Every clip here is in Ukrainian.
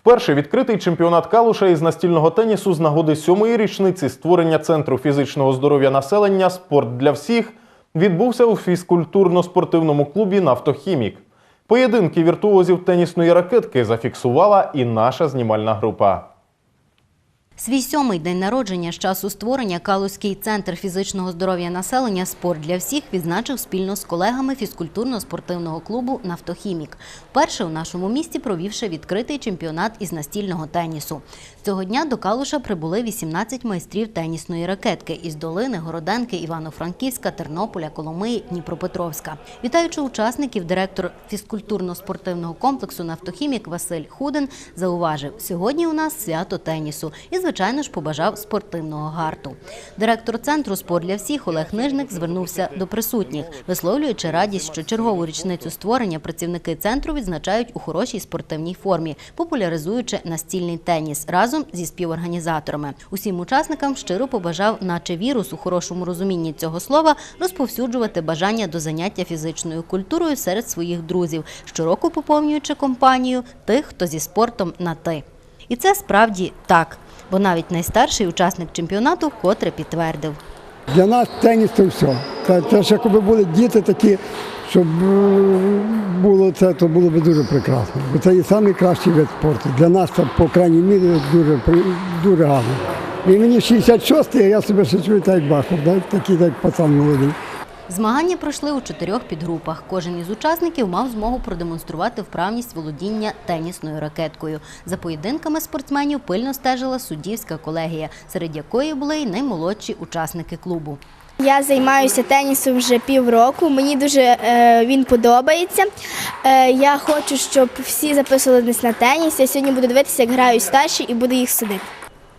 Вперше відкритий чемпіонат Калуша із настільного тенісу з нагоди сьомої річниці створення центру фізичного здоров'я населення Спорт для всіх відбувся у фізкультурно-спортивному клубі Нафтохімік. Поєдинки віртуозів тенісної ракетки зафіксувала і наша знімальна група. Свій сьомий день народження з часу створення Калузький центр фізичного здоров'я населення Спорт для всіх відзначив спільно з колегами фізкультурно-спортивного клубу Нафтохімік. Вперше у нашому місті провівши відкритий чемпіонат із настільного тенісу. Цього дня до Калуша прибули 18 майстрів тенісної ракетки із Долини, Городенки, Івано-Франківська, Тернополя, Коломиї, Дніпропетровська. Вітаючи учасників, директор фізкультурно-спортивного комплексу Нафтохімік Василь Худин зауважив: сьогодні у нас свято тенісу і, звичайно ж, побажав спортивного гарту. Директор центру спорт для всіх Олег Нижник звернувся до присутніх, висловлюючи радість, що чергову річницю створення працівники центру відзначають у хорошій спортивній формі, популяризуючи настільний теніс разом зі співорганізаторами. Усім учасникам щиро побажав, наче вірус у хорошому розумінні цього слова, розповсюджувати бажання до заняття фізичною культурою серед своїх друзів, щороку поповнюючи компанію тих, хто зі спортом на ти. І це справді так, бо навіть найстарший учасник чемпіонату вкотре підтвердив. Для нас теніс це все. Це, це ж якби були діти такі, щоб е, було це, то було б дуже прекрасно. Бо це і найкращий вид спорту. Для нас це, по крайній мірі, дуже, дуже гарно. І мені 66-й, я себе ще чую так як бахар, такий як пацан молодий. Змагання пройшли у чотирьох підгрупах. Кожен із учасників мав змогу продемонструвати вправність володіння тенісною ракеткою. За поєдинками спортсменів пильно стежила суддівська колегія, серед якої були й наймолодші учасники клубу. Я займаюся тенісом вже півроку. Мені дуже е, він подобається. Е, я хочу, щоб всі записувались на теніс. Я сьогодні буду дивитися, як грають старші, і буду їх судити.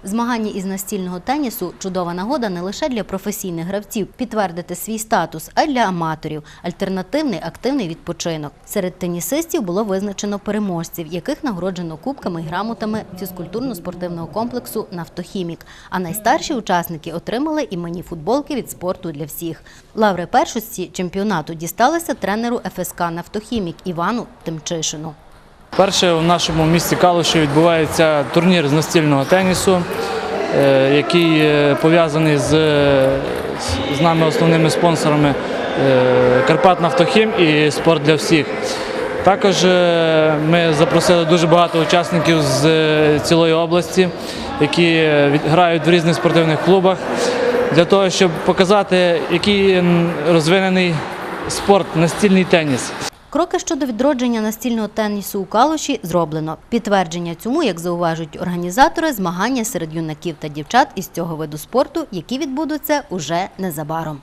Змагання із настільного тенісу чудова нагода не лише для професійних гравців підтвердити свій статус, а й для аматорів альтернативний активний відпочинок. Серед тенісистів було визначено переможців, яких нагороджено кубками і грамотами фізкультурно-спортивного комплексу Нафтохімік. А найстарші учасники отримали іменні футболки від спорту для всіх. Лаври першості чемпіонату дісталися тренеру ФСК Нафтохімік Івану Тимчишину. Перше в нашому місті Калуші відбувається турнір з настільного тенісу, е, який е, пов'язаний з, з нами основними спонсорами е, Карпат Нафтохім і спорт для всіх. Також ми запросили дуже багато учасників з цілої області, які грають в різних спортивних клубах, для того, щоб показати, який розвинений спорт, настільний теніс. Кроки щодо відродження настільного тенісу у Калуші зроблено. Підтвердження цьому, як зауважують організатори, змагання серед юнаків та дівчат із цього виду спорту, які відбудуться уже незабаром.